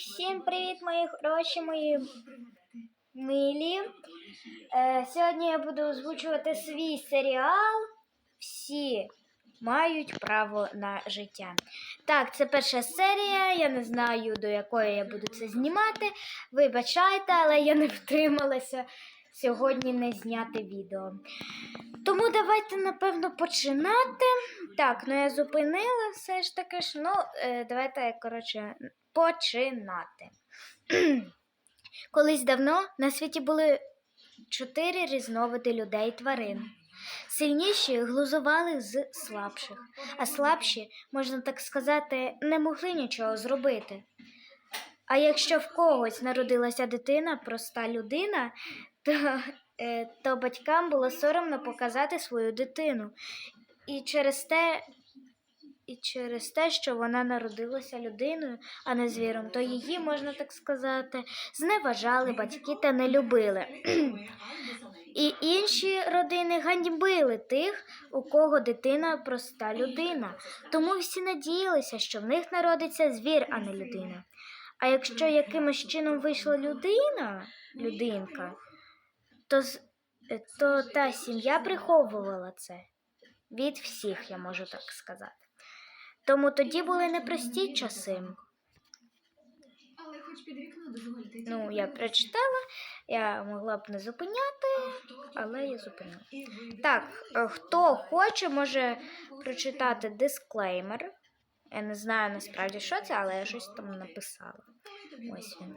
всім привіт, мої хороші, мої милі. Е, сьогодні я буду озвучувати свій серіал. Всі мають право на життя. Так, це перша серія. Я не знаю, до якої я буду це знімати. Вибачайте, але я не втрималася сьогодні не зняти відео. Тому давайте, напевно, починати. Так, ну я зупинила все ж таки ж. Ну, е, давайте, коротше, починати. Колись давно на світі були чотири різновиди людей тварин. Сильніші глузували з слабших, а слабші, можна так сказати, не могли нічого зробити. А якщо в когось народилася дитина, проста людина, то, е, то батькам було соромно показати свою дитину. І через те, і через те, що вона народилася людиною, а не звіром, то її, можна так сказати, зневажали батьки та не любили. І інші родини ганьбили тих, у кого дитина проста людина. Тому всі надіялися, що в них народиться звір, а не людина. А якщо якимось чином вийшла людина, людинка, то, то та сім'я приховувала це від всіх, я можу так сказати. Тому тоді були непрості часи. Але хоч під вікно дозвольте. Ну, я прочитала, я могла б не зупиняти, але я зупинила. Так, хто хоче, може прочитати дисклеймер. Я не знаю насправді, що це, але я щось там написала. Ось він.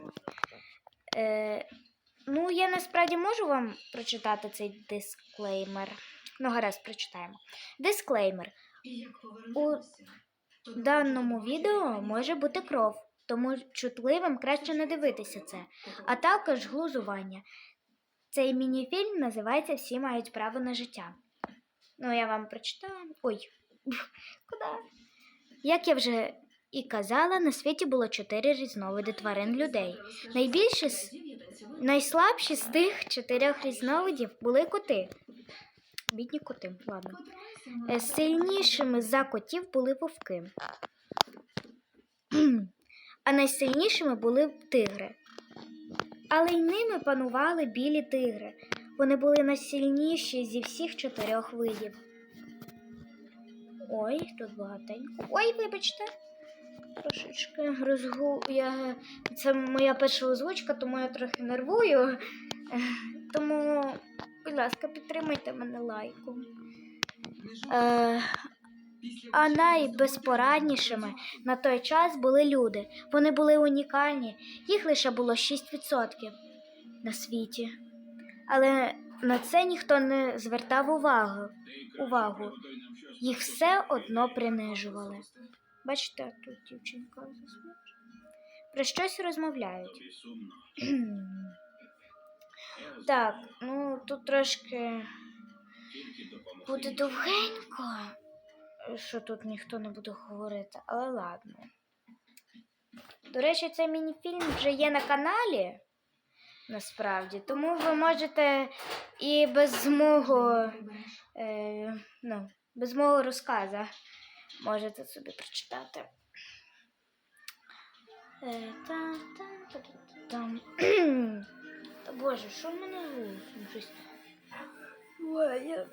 Е, ну, я насправді можу вам прочитати цей дисклеймер. Ну, гаразд, прочитаємо. Дисклеймер. У даному відео може бути кров, тому чутливим краще не дивитися це, а також глузування. Цей мініфільм називається Всі мають право на життя. Ну, я вам прочитала. Ой, куди? Як я вже і казала, на світі було чотири різновиди тварин людей. Найбільші з найслабші з тих чотирьох різновидів були коти. Бідні коти, ладно. Е, Сильнішими за котів були вовки. А найсильнішими були тигри. Але й ними панували білі тигри. Вони були найсильніші зі всіх чотирьох видів. Ой, тут багатенько. Ой, вибачте. Трошечки розгу. Я... Це моя перша озвучка, тому я трохи нервую. Тому, будь ласка, підтримайте мене лайком. Е, а найбезпораднішими на той час були люди. Вони були унікальні, їх лише було 6% на світі. Але на це ніхто не звертав увагу. увагу. Їх все одно принижували. Бачите, тут дівчинка засмучена. Про щось розмовляють. так, ну тут трошки буде довгенько, що тут ніхто не буде говорити, але ладно. До речі, цей мініфільм вже є на каналі, насправді, тому ви можете і без мого, е, ну, без мого розказу можете собі прочитати. Е, та, та, та, та. Та Боже, що в мене з голосом? Щось. Ой, я...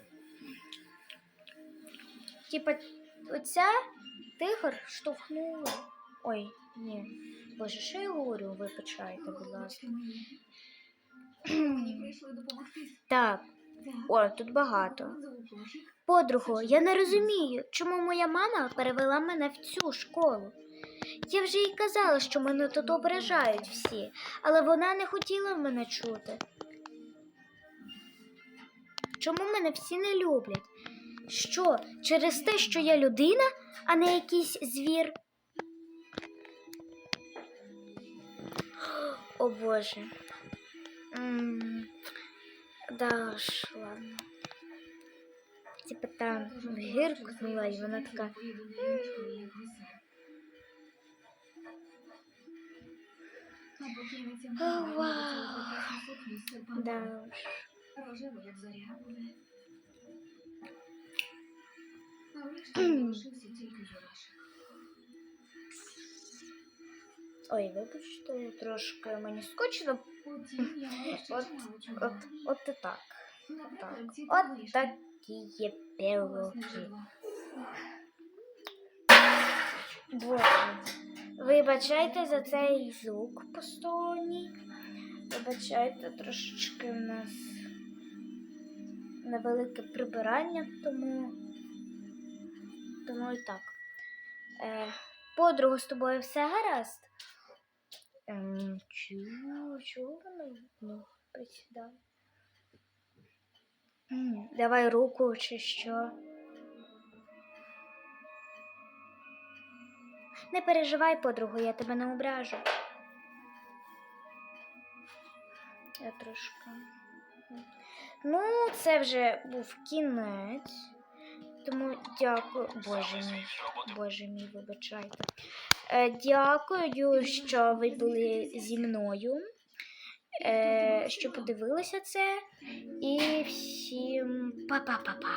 Типа, оця тигр штовхнула. Ой, ні. Боже, що я говорю? Вибачайте, будь ласка. Так, о, тут багато. Подруго, я не розумію, чому моя мама перевела мене в цю школу. Я вже їй казала, що мене тут ображають всі, але вона не хотіла мене чути. Чому мене всі не люблять? Що, через те, що я людина, а не якийсь звір? О Боже. М, Да ж, ладно. Типа там гиркнула, і вона така. О, вау. Да уж. Рожево, як зоря буде. А врешті залишився тільки Юрашик. Ой, вибачте, трошки мені скучно. Утім, я маю ще От, чимало чого. от, от і так. Наприклад, ці От вишні. такі є Власне пироги. житло. Вибачайте за цей звук посторонній. Вибачайте, трошечки в нас невелике прибирання, тому, тому і так. Е, подругу, з тобою все гаразд? Ем, чого, чого вона ну, присідає? Давай руку чи що. Не переживай, подругу, я тебе не ображу. Я трошки. Ну, це вже був кінець. Тому дякую. Боже мій, Боже мій, вибачайте. Е, дякую, що ви були зі мною. Е, що подивилися це. І всім па-па-па-па.